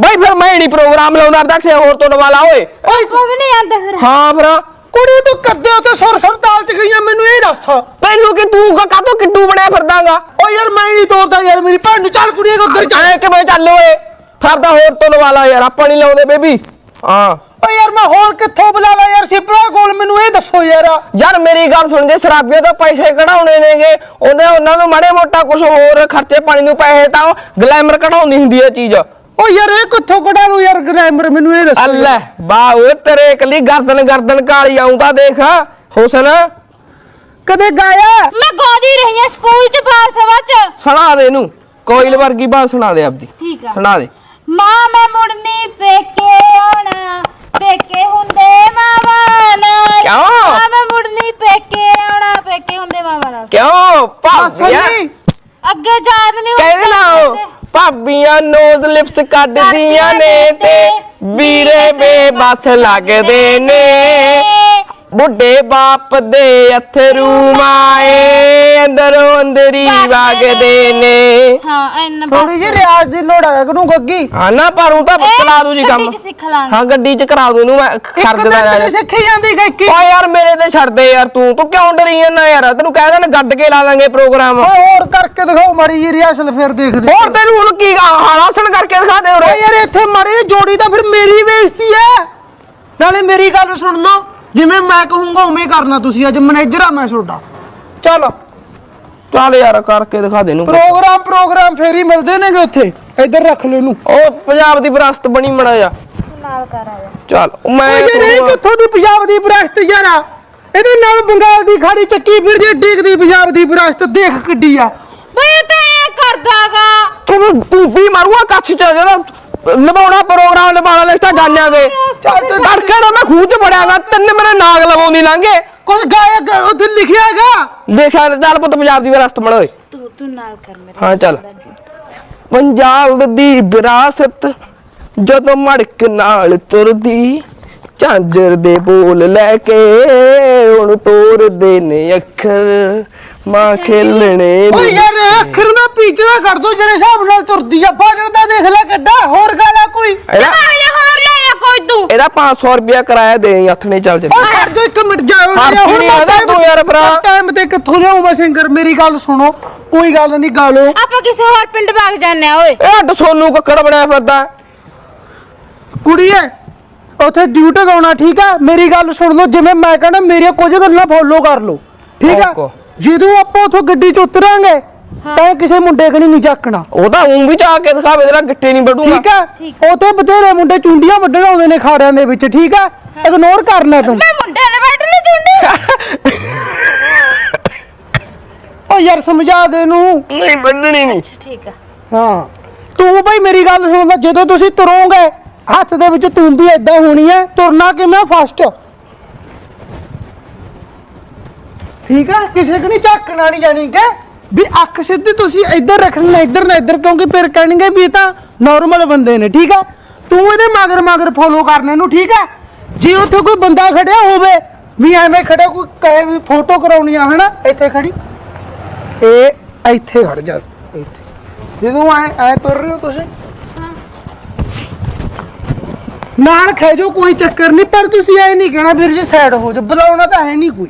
ਬਈ ਫਿਰ ਮੈਂ ਨਹੀਂ ਪ੍ਰੋਗਰਾਮ ਲਾਉਂਦਾ ਅਬ ਤੱਕ ਸੇ ਹੋਰ ਤੋਂ ਵਾਲਾ ਓਏ। ਉਹ ਵੀ ਨਹੀਂ ਆਂਦਾ ਫਿਰ। ਹਾਂ ਫਿਰ ਕੁੜੀ ਤੂੰ ਕੱਦੇ ਉਤੇ ਸੁਰ ਸੁਰ ਤਾਲ ਚ ਗਈਆਂ ਮੈਨੂੰ ਇਹ ਦੱਸ। ਓ ਤੈਨੂੰ ਕਿ ਤੂੰ ਕਾ ਕਾਤੋਂ ਕਿੱਟੂ ਬਣਿਆ ਫਿਰਦਾਗਾ? ਯਾਰ ਮੈਂ ਨਹੀਂ ਤੋਰਦਾ ਯਾਰ ਮੇਰੀ ਭੈਣ ਨੂੰ ਚੱਲ ਕੁੜੀਏ ਉੱਧਰ ਚੱਲ ਐ ਕਿਵੇਂ ਚੱਲ ਓਏ? ਫਿਰ ਤਾਂ ਹੋਰ ਤੋਂ ਵਾਲਾ ਯਾਰ ਆਪਾਂ ਨਹੀਂ ਲਾਉਂਦੇ ਬੇਬੀ। ਹਾਂ। ਓ ਯਾਰ ਮੈਂ ਹੋਰ ਕਿੱਥੋਂ ਬੁਲਾ ਲਾ ਯਾਰ ਸਿਪਰਾ ਕੋਲ ਮੈਨੂੰ ਇਹ ਦੱਸੋ ਯਾਰ। ਯਾਰ ਮੇਰੀ ਗੱਲ ਸੁਣ ਜੇ ਸ਼ਰਾਬੀਆਂ ਤੋਂ ਪੈਸੇ ਕਢਾਉਣੇ ਨੇਗੇ ਉਹਨੇ ਉਹਨਾਂ ਨੂੰ ਮਾੜੇ ਮੋਟਾ ਕੁਝ ਹੋਰ ਖਰਚੇ ਪਾਣੀ ਨੂੰ ਪੈਸੇ ਤਾਂ ਗਲੈਮਰ ਕਢਾਉਂਦੀ ਹੁੰਦੀ ਹੈ ਚੀਜ਼। ਓ ਯਾਰ ਇਹ ਕਿੱਥੋਂ ਕਢਾ ਲੂ ਯਾਰ ਗ੍ਰਾਮਰ ਮੈਨੂੰ ਇਹ ਦੱਸੋ ਅੱਲਾ ਬਾ ਓਏ ਤੇਰੇ ਇਕੱਲੀ ਗਰਦਨ ਗਰਦਨ ਕਾਲੀ ਆਉਂਦਾ ਦੇਖ। ਹੁਸਨ ਕਦੇ ਗਾਇਆ? ਮੈਂ ਗਾਦੀ ਰਹੀ ਆ ਸਕੂਲ ਚ ਬਾਲ ਸਭਾ ਚ। ਸੁਣਾ ਦੇ ਇਹਨੂੰ। ਕੋਇਲ ਵਰਗੀ ਬਾਤ ਸੁਣਾ ਦੇ ਆਪਦੀ। ਠੀਕ ਆ। ਸੁਣਾ ਦੇ। ਮਾਂ ਮੈਂ ਮੁੜਨੀ ਪੇਕੇ ਆਉਣਾ। ਪੇਕੇ ਹੁੰਦੇ ਮਾਵਾ ਨਾਲ। ਕਿਉਂ? ਮਾਂ ਮੈਂ ਮੁੜਨੀ ਪੇਕੇ ਆਉਣਾ। ਪੇਕੇ ਹੁੰਦੇ ਮਾਵਾ ਨਾਲ। ਕਿਉਂ? ਭਾਬੀਆਂ ਅਸਲੀ ਅੱਗੇ ਯਾਦ ਨਹੀਂ ਭਾਬੀਆਂ ਨੋਜ਼ ਲਿਪਸ ਕੱਢਦੀਆਂ ਨੇ ਤੇ ਵੀਰੇ ਬੇਬਸ ਲੱਗਦੇ ਨੇ। ਬੁੱਢੇ ਬਾਪ ਦੇ ਅਥਰੂ ਮਾਏ ਅੰਦਰੋਂ ਅੰਦਰੀ ਵਗਦੇ ਨੇ। ਹਾਂ ਇੰਨ ਥੋੜੀ ਜਿਹੀ ਰਿਆਜ਼ ਦੀ ਲੋੜ ਆ ਕਰੂ ਗੱਗੀ। ਹਾਂ ਨਾ ਪਰ ਉਹ ਤਾਂ ਚਲਾ ਦੂ ਜੀ ਕੰਮ। ਗੱਡੀ ਚ ਸਿੱਖ ਲਾਂਗੇ। ਹਾਂ ਗੱਡੀ ਚ ਕਰਾ ਦੂ ਇਹਨੂੰ ਮੈਂ ਖਰਚਦਾ ਰਹਿ ਤੇ ਸਿੱਖੀ ਜਾਂਦੀ ਗਾਇਕੀ ਓ ਯਾਰ ਮੇਰੇ ਤੇ ਛੱਡ ਦੇ ਯਾਰ ਤੂੰ। ਤੂੰ ਕਿਉਂ ਡਰੀ ਜਾਂਦਾ ਯਾਰ? ਤੈਨੂੰ ਕਹਿ ਦੇਣ ਗੱਡ ਕੇ ਲਾ ਲਾਂਗੇ ਪ੍ਰੋਗਰਾਮ। ਹੋਰ ਕਰਕੇ ਦਿਖਾਓ ਮਾੜੀ ਜੀ ਰਿਆਸਲ ਫਿਰ ਦੇਖਦੇ। ਹੋਰ ਤੈਨੂੰ ਹੁਣ ਕੀ ਹਾਲਾਸਣ ਕਰਕੇ ਦਿਖਾ ਦੇ ਓਏ ਉਰੇ ਯਾਰ ਇੱਥੇ ਮਾੜੀ ਜਿਹੀ ਜੋੜੀ ਤਾਂ ਫਿਰ ਮੇਰੀ ਬੇਇੱਜ਼ਤੀ ਹੈ। ਨਾਲੇ ਮੇਰੀ ਗੱਲ ਸੁਣ ਲਓ। ਜਿਵੇਂ ਮੈਂ ਕਹੂੰਗਾ ਉਵੇਂ ਕਰਨਾ ਤੁਸੀਂ ਅੱਜ ਮੈਨੇਜਰ ਆ ਮੈਂ ਤੁਹਾਡਾ। ਚਲੋ। ਚੱਲ ਯਾਰ ਕਰਕੇ ਦਿਖਾ ਦੇ ਇਹਨੂੰ। ਪ੍ਰੋਗਰਾਮ ਪ੍ਰੋਗਰਾਮ ਫੇਰ ਹੀ ਮਿਲਦੇ ਨੇਗੇ ਉੱਥੇ। ਇੱਧਰ ਰੱਖ ਲੈ ਇਹਨੂੰ। ਉਹ ਪੰਜਾਬ ਦੀ ਵਿਰਾਸਤ ਬਣੀ ਮੜਾ ਜਾ ਨਾਲ ਕਰ ਆ ਜਾ। ਚੱਲ ਉਹ ਮੈਂ ਓਏ ਯਾਰ ਇਹ ਕਰੂੰਗਾ। ਕਿੱਥੋਂ ਦੀ ਪੰਜਾਬ ਦੀ ਵਿਰਾਸਤ ਯਾਰ ਇਹਦੇ ਨਾਲ ਬੰਗਾਲ ਦੀ ਖਾੜੀ ਚੱਕੀ ਫਿਰਦੀ ਡਿੱਗਦੀ ਪੰਜਾਬ ਦੀ ਵਿਰਾਸਤ। ਦੇਖ ਕਿੱਡੀ ਆ। ਬਈ ਤੇ ਕਰਦਾਗਾ। ਤੂੰ ਤੂੰ ਵੀ ਮਾਰੂਗਾ ਕੱਛ ਚ ਜਿਹੜਾ ਲਵਾਉਣਾ ਪ੍ਰੋਗਰਾਮ ਲਵਾਉਣਾ ਲਿਖਤਾ ਜਾਣਿਆਗੇ ਚੱਲ ਚੱਲ ਤੜਕੇ ਦਾ ਮੈਂ ਖੂਹ ਚ ਬੜਿਆਗਾ ਤਿੰਨ ਮੇਰੇ ਨਾਗ ਲਵਾਉਂਦੀ ਲੰਘੇ ਕੁਝ ਗਾਇਕ ਉੱਥੇ ਲਿਖਿਆ ਹੈਗਾ? ਦੇਖਿਆ ਚੱਲ ਪੁੱਤ ਪੰਜਾਬ ਦੀ ਵਿਰਾਸਤ ਬਣਾ ਓਏ। ਤੂੰ ਤੂੰ ਨਾਲ ਕਰ ਮੇਰੇ ਹਾਂ ਚੱਲ। ਪੰਜਾਬ ਦੀ ਵਿਰਾਸਤ ਜਦੋਂ ਮੜਕ ਨਾਲ ਤੁਰਦੀ ਝਾਂਜਰ ਦੇ ਬੋਲ ਲੈ ਕੇ ਹੁਣ ਤੋਰਦੇ ਨੇ ਅੱਖਰ ਮਾਂ ਖੇਲਣੇ ਨੇ। ਯਾਰ ਅੱਖਰ ਨਾ ਪੀਚਣਾ ਕਰ ਦੋ ਜਿਹੜੇ ਹਿਸਾਬ ਨਾਲ ਤੁਰਦੀ ਆ। ਬਾਜਣ ਦਾ ਦੇਖ ਲੈ ਕੱਡਾ ਹੋਰ ਗਾਲਾ ਕੋਈ। ਇਹਦਾ ਆ ਕੋਈ ਤੂੰ ਇਹਦਾ 500 ਰੁਪਿਆ ਕਿਰਾਇਆ ਦੇ ਹੱਥ ਨਹੀਂ ਚੱਲ ਚੱਲ ਓਏ ਹਟ ਜਾ ਇੱਕ ਮਿੰਟ ਜਾ ਹੱਥ ਨਹੀਂ ਆਦਾ ਤੂੰ ਯਾਰ ਭਰਾ। ਟਾਈਮ ਤੇ ਕਿੱਥੋਂ ਲਿਆਉਂ ਮੈਂ ਸਿੰਗਰ ਮੇਰੀ ਗੱਲ ਸੁਣੋ ਕੋਈ ਗੱਲ ਨਹੀਂ ਗਾ ਲਓ। ਆਪਾਂ ਕਿਸੇ ਹੋਰ ਪਿੰਡ ਭਾਗ ਜਾਂਦੇ ਆ ਓਏ। ਇਹ ਅੱਡ ਸੋਨੂ ਕੱਕੜ ਬਣਿਆ ਫਿਰਦਾ। ਕੁੜੀਏ ਉਥੇ ਡਿਊਟੀ ਗਾਉਣਾ ਠੀਕ ਆ? ਮੇਰੀ ਗੱਲ ਸੁਣ ਲਓ ਜਿਵੇਂ ਮੈਂ ਕਹਿੰਦਾ ਮੇਰੀਆਂ ਕੁਝ ਗੱਲਾਂ ਫੋਲੋ ਕਰ ਲਓ। ਠੀਕ ਆ? ਓਕੋ। ਜਦੋਂ ਆਪਾਂ ਉਥੋਂ ਗੱਡੀ 'ਚ ਉਤਰਾਂਗੇ ਤਾਂ ਕਿਸੇ ਮੁੰਡੇ ਕਣੀ ਨਹੀਂ ਚੱਕਣਾ। ਉਹ ਤਾਂ ਉਂ ਵੀ ਚਾ ਕੇ ਦਿਖਾਵੇ ਤੇਰਾ ਗਿੱਟੇ ਨਹੀਂ ਵੱਢੂਗਾ। ਠੀਕ ਆ ਉਥੇ ਬਥੇਰੇ ਮੁੰਡੇ ਚੁੰਡੀਆਂ ਵੱਢਣ ਆਉਂਦੇ ਨੇ ਖਾੜਿਆਂ ਦੇ ਵਿੱਚ ਠੀਕ ਆ ਇਗਨੋਰ ਕਰਨਾ ਤੂੰ। ਮੈਂ ਮੁੰਡੇ ਨੇ ਬੈਠ ਲਈ ਚੁੰਡੀ ਓ ਯਾਰ ਸਮਝਾ ਦੇ ਨੂੰ ਨਹੀਂ ਵੱਢਣੀ ਨਹੀਂ। ਠੀਕ ਆ ਹਾਂ। ਤੂੰ ਬਈ ਮੇਰੀ ਗੱਲ ਸੁਣ ਲੈ ਜਦੋਂ ਤੁਸੀਂ ਤੁਰੋਗੇ ਹੱਥ ਦੇ ਵਿੱਚ ਤੁੰਬੀ ਏਦਾਂ ਹੋਣੀ ਹੈ ਤੁਰਨਾ ਕਿਵੇਂ ਫਸਟ ਠੀਕ ਆ ਕਿਸੇ ਕਣੀ ਝਾਕਣਾ ਨਹੀਂ ਜਾਣੀ ਕਿ? ਵੀ ਅੱਖ ਸਿੱਧੀ ਤੁਸੀਂ ਇੱਧਰ ਰੱਖਣੀ ਨਾ ਇੱਧਰ ਨਾ ਇੱਧਰ ਕਿਉਂਕਿ ਫਿਰ ਕਹਿਣਗੇ ਵੀ ਇਹ ਤਾਂ ਨਾਰਮਲ ਬੰਦੇ ਨੇ ਠੀਕ ਆ ਤੂੰ ਇਹਦੇ ਮਗਰ ਮਗਰ ਫੋਲੋ ਕਰਨੇ ਨੂੰ ਠੀਕ ਆ ਜੇ ਉੱਥੇ ਕੋਈ ਬੰਦਾ ਖੜਿਆ ਹੋਵੇ ਵੀ ਐਵੇਂ ਖੜਿਆ ਕੋਈ ਕਹੇ ਵੀ ਫੋਟੋ ਕਰਾਉਣੀ ਆ ਹਨਾ? ਇੱਥੇ ਖੜੀ। ਇਹ ਇੱਥੇ ਖੜ ਜਾ ਇੱਥੇ। ਜਦੋਂ ਐ ਐ ਤੁਰ ਰਹੇ ਹੋ ਤੁਸੀਂ? ਨਾਲ ਖੇਜੋ ਕੋਈ ਚੱਕਰ ਨਹੀਂ ਪਰ ਤੁਸੀਂ ਐ ਨਹੀਂ ਕਹਿਣਾ ਫਿਰ ਜੇ ਸਾਈਡ ਹੋ ਜਾ ਬੁਲਾਉਣਾ ਤਾਂ ਹੈ ਨਹੀਂ ਕੋਈ।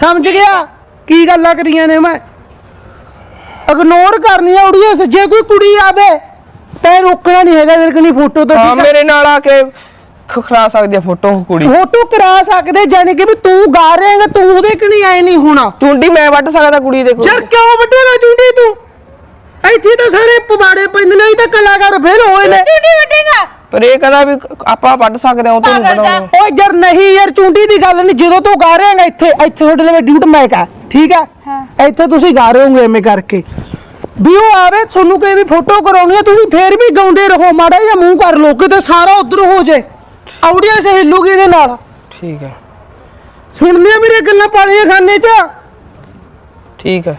ਸਮਝ ਗਿਆ? ਕੀ ਗੱਲਾਂ ਕਰੀਆਂ ਨੇ ਮੈਂ? ਇਗਨੋਰ ਕਰਨੀ ਆ ਆਡੀਅנס ਜੇ ਕੋਈ ਕੁੜੀ ਆਵੇ ਤੈ ਰੋਕਣਾ ਨਹੀਂ ਹੈਗਾ ਤੇਰੇ ਕਨੀ ਫੋਟੋ ਤੋਂ ਹਾਂ ਮੇਰੇ ਨਾਲ ਆ ਕੇ ਖਖਰਾ ਸਕਦੀ ਆ ਫੋਟੋ ਕੁੜੀ। ਫੋਟੋ ਕਰਾ ਸਕਦੇ ਜਾਨੀ ਕਿ ਵੀ ਤੂੰ ਗਾ ਰਹੇਂਗਾ ਤੂੰ ਉਹਦੇ ਕਨੀ ਐ ਨਹੀਂ ਹੋਣਾ। ਚੁੰਡੀ ਮੈਂ ਵੱਢ ਸਕਦਾ ਕੁੜੀ ਦੇ ਕੋਲ। ਯਾਰ ਕਿਉਂ ਵੱਡੇਗਾ ਚੁੰਡੀ ਤੂੰ? ਇੱਥੇ ਤਾਂ ਸਾਰੇ ਪਵਾੜੇ ਪੈਂਦੇ ਨੇ ਇਹ ਤਾਂ ਕਲਾਕਾਰ ਫੇਲ ਹੋਏ ਨੇ। ਚੁੰਡੀ ਵੱਟੇਗਾ ਪਰ ਇਹ ਕਹਿੰਦਾ ਵੀ ਆਪਾਂ ਵੱਢ ਸਕਦੇ ਹਾਂ ਉਹ ਤੋਂ ਪਾਗਲ ਜਾ। ਓਏ ਯਾਰ ਨਹੀਂ ਯਾਰ ਚੁੰਡੀ ਦੀ ਗੱਲ ਨਹੀਂ ਜਦੋਂ ਤੂੰ ਗਾ ਰਹੇਂਗਾ ਇੱਥੇ ਇੱਥੇ ਤੁਹਾਡੇ ਲਈ ਡਿਊਟ ਮੈਕ ਆ ਠੀਕ ਆ? ਇੱਥੇ ਤੁਸੀਂ ਗਾ ਰਹੇ ਹੋਗੇ ਐਵੇਂ ਕਰਕੇ। ਵੀ ਉਹ ਆਵੇ ਤੁਹਾਨੂੰ ਕੋਈ ਵੀ ਫੋਟੋ ਕਰਾਉਣੀ ਹੈ ਤੁਸੀਂ ਫੇਰ ਵੀ ਗਾਉਂਦੇ ਰਹੋ ਮਾੜਾ ਜਿਹਾ ਮੂੰਹ ਕਰ ਲੋ ਕਿਤੇ ਸਾਰਾ ਉਧਰ ਹੋ ਜੇ। ਆਡੀਅנס ਹਿੱਲੂਗੀ ਇਹਦੇ ਨਾਲ। ਠੀਕ ਹੈ। ਸੁਣਦੀਆਂ ਮੇਰੀਆਂ ਗੱਲਾਂ ਪਾਲੀਆਂ ਖਾਨੇ 'ਚ? ਠੀਕ ਹੈ।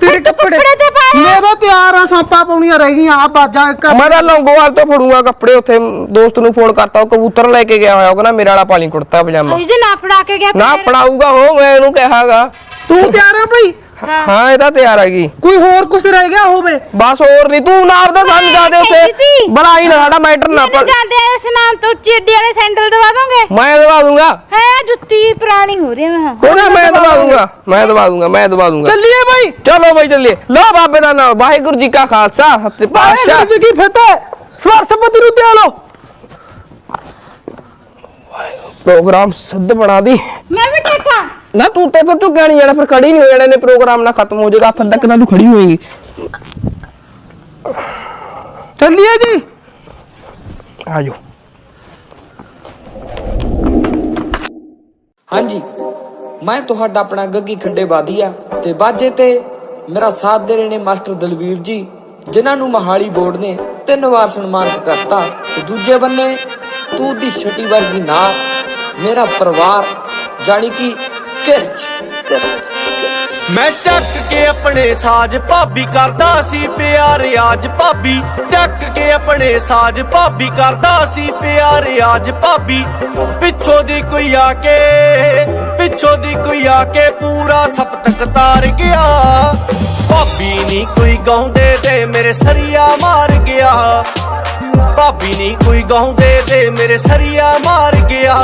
ਤੇਰੇ ਕੱਪੜੇ ਤੇ ਪਾ ਲੈ। ਮੈਂ ਤਾਂ ਤਿਆਰ ਆ ਸਾਪਾ ਪਾਉਣੀਆਂ ਰਹਿ ਗਈਆਂ ਆ ਬਾਜਾ ਇੱਕ ਮੈਂ ਤਾਂ ਲੌਂਗੋਵਾਲ ਤੋਂ ਫੜੂਗਾ ਕੱਪੜੇ ਉੱਥੇ ਦੋਸਤ ਨੂੰ ਫੋਨ ਕਰਤਾ ਉਹ ਕਬੂਤਰ ਲੈ ਕੇ ਗਿਆ ਹੋਇਆ ਉਹ ਕਹਿੰਦਾ ਮੇਰਾ ਵਾਲਾ ਪਾਲੀ ਕੁੜਤਾ ਪਜਾਮਾ ਅਸੀਂ ਜੇ ਨਾ ਫੜਾ ਕੇ ਗਿਆ ਨਾ ਫਿਰ। ਪੜਾਊਗਾ ਉਹ ਮੈਂ ਇਹਨੂੰ ਕਹਾਗਾ ਤੂੰ ਤਿਆਰ ਆ ਭਾਈ ਹਾਂ ਇਹ ਤਾਂ ਤਿਆਰ ਹੈਗੀ। ਕੋਈ ਹੋਰ ਕੁਝ ਰਹਿ ਗਿਆ ਹੋਵੇ? ਬਸ ਹੋਰ ਨਹੀਂ ਤੂੰ ਨਾ ਆਪਦਾ ਸਮਝਾ ਦੇ ਕਹਿੰਦੀ ਉੱਥੇ ਤੀ। ਬਣਾਈ ਨਾ ਸਾਡਾ ਮੈਟਰ ਨਾ ਪਰ ਜਾਂਦੇ ਆ ਇਸ ਨਾਮ ਤੋਂ ਚਿੱਡੀ ਵਾਲੇ ਸੈਂਡਲ ਦਵਾ ਦੋਗੇ? ਮੈਂ ਦਵਾ ਦੂੰਗਾ। ਹੈ ਜੁੱਤੀ ਪੁਰਾਣੀ ਹੋ ਰਹੀ ਮੈਂ। ਨਾ ਮੈਂ ਦਵਾ ਦੂੰਗਾ। ਮੈਂ ਦਵਾ ਦੂੰਗਾ ਮੈਂ ਦਵਾ ਦੂੰਗਾ। ਚੱਲੀਏ ਬਾਈ। ਚਲੋ ਬਈ ਚੱਲੀਏ। ਲੋ ਬਾਬੇ ਦਾ ਨਾਮ ਵਾਹਿਗੁਰੂ ਜੀ ਕਾ ਖਾਲਸਾ ਸਤਿ ਪਾਤਸ਼ਾਹ ਵਾਹਿਗੁਰੂ ਜੀ ਕੀ ਫਤਿਹ। ਸਵਾਰ ਸੰਪਤੀ ਨੂੰ ਦੇ ਲੋ ਪ੍ਰੋਗਰਾਮ ਸਿੱਧ ਬਣਾ ਦੀ। ਨਾ ਤੂੰ ਤੇ ਤੋਂ ਝੁਕਿਆ ਨਹੀਂ ਜਾਣਾ ਫਿਰ ਖੜੀ ਨਹੀਂ ਹੋ ਜਾਣਾ ਨੇ ਪ੍ਰੋਗਰਾਮ ਨਾ ਖਤਮ ਹੋ ਜਾਏਗਾ ਫਿਰ ਤੱਕ ਨਾ ਤੂੰ ਖੜੀ ਹੋਏਗੀ। ਚੱਲੀਏ ਜੀ। ਆਜੋ। ਹਾਂਜੀ ਮੈਂ ਤੁਹਾਡਾ ਆਪਣਾ ਗੱਗੀ ਖੰਡੇ ਬਾਦੀਆ ਤੇ ਬਾਜੇ ਤੇ ਮੇਰਾ ਸਾਥ ਦੇ ਰਹੇ ਨੇ ਮਾਸਟਰ ਦਲਵੀਰ ਜੀ ਜਿਨ੍ਹਾਂ ਨੂੰ ਮਹਾਲੀ ਬੋਰਡ ਨੇ ਤਿੰਨ ਵਾਰ ਸਨਮਾਨਿਤ ਕਰਤਾ ਤੇ ਦੂਜੇ ਬੰਨੇ ਤੂੰ ਦੀ ਛਟੀ ਵਰਗੀ ਨਾ ਮੇਰਾ ਪਰਿਵਾਰ ਜਾਣੀ ਕਿ ਕਿਰਚ ਮੈਂ ਚੱਕ ਕੇ ਆਪਣੇ ਸਾਜ ਭਾਬੀ ਕਰਦਾ ਸੀ ਪਿਆਰ ਆਜ ਭਾਬੀ ਚੱਕ ਕੇ ਆਪਣੇ ਸਾਜ ਭਾਬੀ ਕਰਦਾ ਸੀ ਪਿਆਰ ਆਜ ਭਾਬੀ ਪਿੱਛੋਂ ਦੀ ਕੋਈ ਆ ਕੇ, ਪਿੱਛੋਂ ਦੀ ਕੋਈ ਆ ਕੇ ਪੂਰਾ ਸਪਤਕ ਤਾਰ ਗਿਆ। ਭਾਬੀ ਨਹੀਂ ਕੋਈ ਗਾਉਂਦੇ ਤੇ ਮੇਰੇ ਸਰੀਆ ਮਾਰ ਗਿਆ। ਭਾਬੀ ਨਹੀਂ ਕੋਈ ਗਾਉਂਦੇ ਤੇ ਮੇਰੇ ਸਰੀਆ ਮਾਰ ਗਿਆ।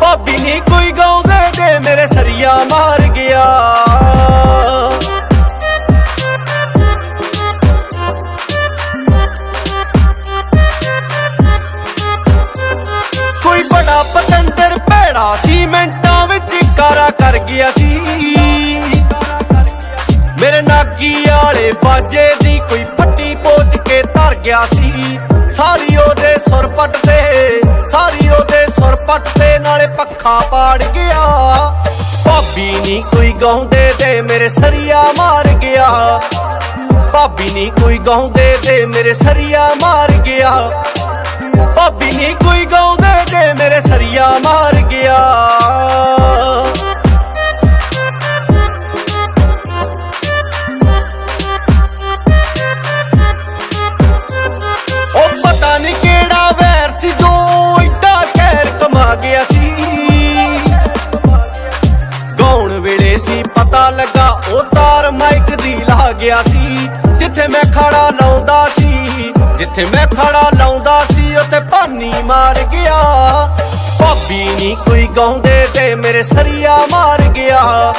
ਭਾਬੀ ਨਹੀਂ ਕੋਈ ਗਾਉਂਦੇ ਤੇ ਮੇਰੇ ਸਰੀਆ ਮਾਰ ਗਿਆ। ਕੋਈ ਬੜਾ ਪਤੰਦਰ ਭੈੜਾ ਸੀ ਮਿੰਟਾਂ ਵਿੱਚ ਕਾਰਾ ਕਰ ਗਿਆ ਸੀ। ਮੇਰੇ ਨਾਗੀ ਵਾਲੇ ਬਾਜੇ ਦੀ ਕੋਈ ਫੱਟੀ ਪੋਚ ਕੇ ਧਰ ਗਿਆ ਸੀ। ਸਾਰੀ ਉਹਦੇ ਸੁਰ ਪੱਟ ਤੇ ਸਾਰੀ ਉਹਦੇ ਸੁਰ ਪੱਟ ਤੇ ਨਾਲੇ ਪੱਖਾ ਪਾੜ ਗਿਆ। ਭਾਬੀ ਨਹੀਂ ਕੋਈ ਗਾਉਂਦੇ ਤੇ ਮੇਰੇ ਸਰੀਆ ਮਾਰ ਗਿਆ। ਭਾਬੀ ਨਹੀਂ ਕੋਈ ਗਾਉਂਦੇ ਤੇ ਮੇਰੇ ਸਰੀਆ ਮਾਰ ਗਿਆ। ਭਾਬੀ ਨਹੀਂ ਕੋਈ ਗਾਉਂਦੇ ਤੇ ਮੇਰੇ ਸਰੀਆ ਮਾਰ ਗਿਆ। ਗਿਆ ਸੀ, ਜਿੱਥੇ ਮੈਂ ਖੜਾ ਲਾਉਂਦਾ ਸੀ, ਜਿੱਥੇ ਮੈਂ ਖੜਾ ਲਾਉਂਦਾ ਸੀ, ਉੱਥੇ ਭਾਨੀ ਮਾਰ ਗਿਆ। ਭਾਬੀ ਨਹੀਂ ਕੋਈ ਗਾਉਂਦੇ ਤੇ ਮੇਰੇ ਸਰੀਆ ਮਾਰ ਗਿਆ।